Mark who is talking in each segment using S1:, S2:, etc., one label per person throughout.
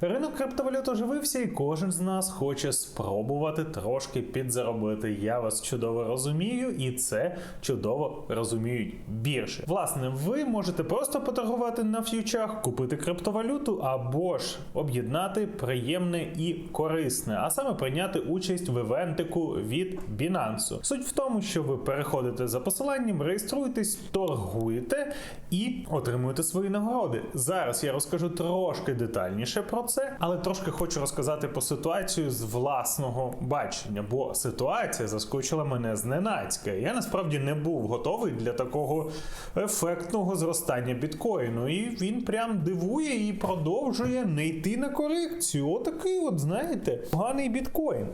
S1: Ринок криптовалют оживився, і кожен з нас хоче спробувати трошки підзаробити. Я вас чудово розумію, і це чудово розуміють біржі. Власне, ви можете просто поторгувати на ф'ючах, купити криптовалюту або ж об'єднати приємне і корисне, а саме прийняти участь в івентику від Binance. Суть в тому, що ви переходите за посиланням, реєструєтесь, торгуєте і отримуєте свої нагороди. Зараз я розкажу трошки детальніше про це, але трошки хочу розказати про ситуацію з власного бачення, бо ситуація заскочила мене зненацька. Я насправді не був готовий для такого ефектного зростання біткоїну, і він прям дивує і продовжує не йти на корекцію. Отакий, от знаєте, поганий біткоін.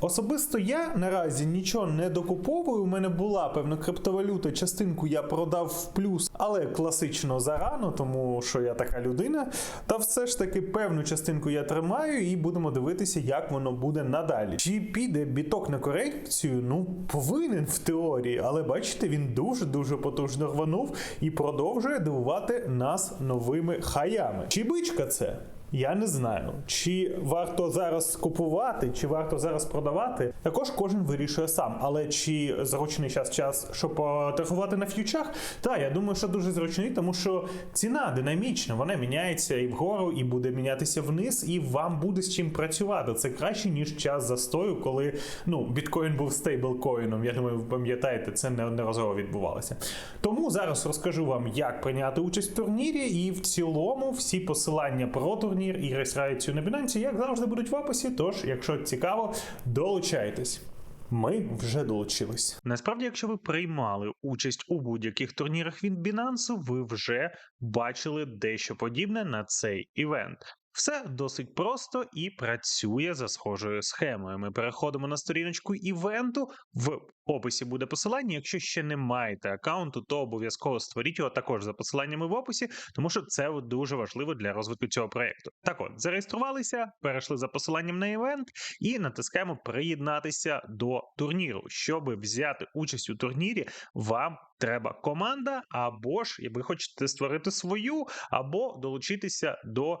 S1: Особисто я наразі нічого не докуповую. У мене була певна криптовалюта, частинку я продав в плюс, але класично зарано, тому що я така людина. Та все ж таки певну частинку я тримаю, і будемо дивитися, як воно буде надалі. Чи піде біток на корекцію? Ну, повинен в теорії, але бачите, він дуже дуже потужно рванув і продовжує дивувати нас новими хаями. Чи бичка це? Я не знаю, чи варто зараз купувати, чи варто зараз продавати. Також кожен вирішує сам. Але чи зручний час час, щоб торгувати на ф'ючах? Та я думаю, що дуже зручний, тому що ціна динамічна, вона міняється і вгору, і буде мінятися вниз, і вам буде з чим працювати. Це краще ніж час застою, коли ну біткоін був стейблкоїном. Я думаю, ви пам'ятаєте, це неодноразово відбувалося. Тому зараз розкажу вам, як прийняти участь в турнірі, і в цілому всі посилання про турнір і реєстрацію на Binance, як завжди, будуть в описі. Тож, якщо цікаво, долучайтесь. Ми вже долучились. Насправді, якщо ви приймали участь у будь-яких турнірах від Binance, ви вже бачили дещо подібне на цей івент. Все досить просто і працює за схожою схемою. Ми переходимо на сторіночку івенту. В описі буде посилання. Якщо ще не маєте аккаунту, то обов'язково створіть його також за посиланнями в описі, тому що це дуже важливо для розвитку цього проєкту. Так от, зареєструвалися, перейшли за посиланням на івент і натискаємо приєднатися до турніру. Щоб взяти участь у турнірі, вам треба команда, або ж, ви хочете створити свою, або долучитися до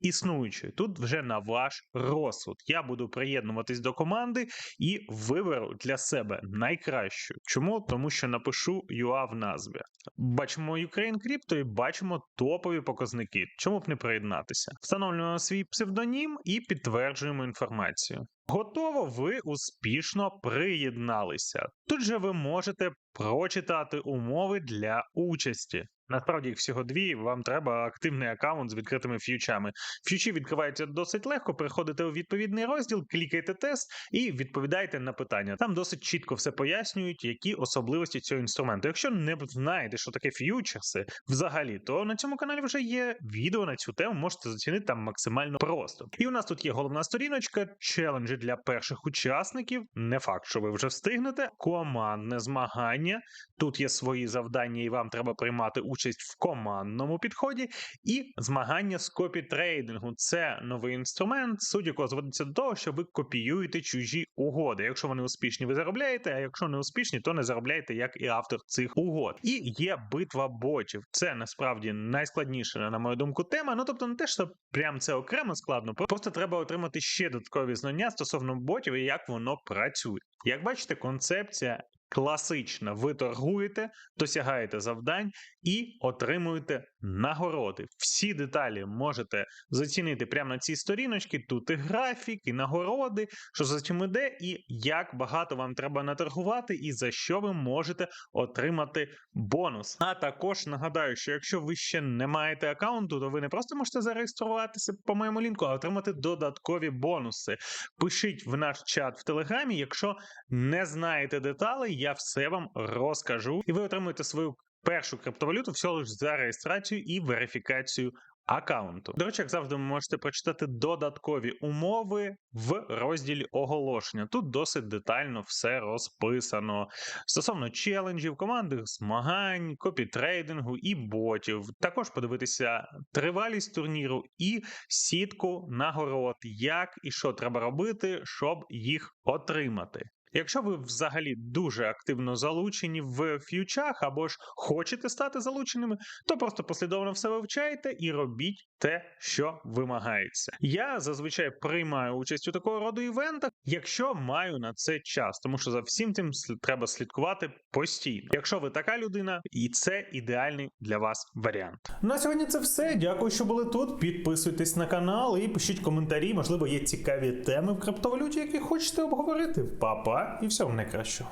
S1: існуючої. Тут вже на ваш розсуд. Я буду приєднуватись до команди і виберу для себе найкращу. Чому? Тому що напишу UA в назві. Бачимо Ukraine Crypto і бачимо топові показники. Чому б не приєднатися? Встановлюємо свій псевдонім і підтверджуємо інформацію. Готово, ви успішно приєдналися. Тут же ви можете прочитати умови для участі. Насправді їх всього дві. Вам треба активний аккаунт з відкритими ф'ючами. Ф'ючі відкриваються досить легко. Переходите у відповідний розділ, клікайте тест і відповідаєте на питання. Там досить чітко все пояснюють, які особливості цього інструменту. Якщо не знаєте, що таке ф'ючерси взагалі, то на цьому каналі вже є відео на цю тему. Можете зацінити там максимально просто. І у нас тут є головна сторіночка, челенджі для перших учасників. Не факт, що ви вже встигнете. Командне змагання. Тут є свої завдання, і вам треба приймати участь в командному підході, і змагання з копітрейдингу. Це новий інструмент, суть якого зводиться до того, що ви копіюєте чужі угоди. Якщо вони успішні, ви заробляєте, а якщо не успішні, то не заробляєте як і автор цих угод. І є битва ботів. Це насправді найскладніша, на мою думку, тема. Ну тобто, не те, що прям це окремо складно, просто треба отримати ще додаткові знання стосовно ботів і як воно працює. Як бачите, концепція класична. Ви торгуєте, досягаєте завдань і отримуєте нагороди. Всі деталі можете зацінити прямо на цій сторіночці. Тут і графік, і нагороди, що за чим іде, і як багато вам треба наторгувати, і за що ви можете отримати бонус. А також нагадаю, що якщо ви ще не маєте аккаунту, то ви не просто можете зареєструватися по моєму лінку, а отримати додаткові бонуси. Пишіть в наш чат в Телеграмі, якщо не знаєте деталей, я все вам розкажу, і ви отримуєте свою першу криптовалюту всього лиш за реєстрацію і верифікацію аккаунту. До речі, як завжди, ви можете прочитати додаткові умови в розділі оголошення. Тут досить детально все розписано. Стосовно челенджів, командних змагань, копітрейдингу і ботів. Також подивитися тривалість турніру і сітку нагород, як і що треба робити, щоб їх отримати. Якщо ви взагалі дуже активно залучені в ф'ючах або ж хочете стати залученими, то просто послідовно все вивчайте і робіть те, що вимагається. Я зазвичай приймаю участь у такого роду івентах, якщо маю на це час, тому що за всім тим треба слідкувати постійно. Якщо ви така людина, і це ідеальний для вас варіант. На сьогодні це все. Дякую, що були тут. Підписуйтесь на канал і пишіть коментарі. Можливо, є цікаві теми в криптовалюті, які хочете обговорити. Па-па і всього найкращого.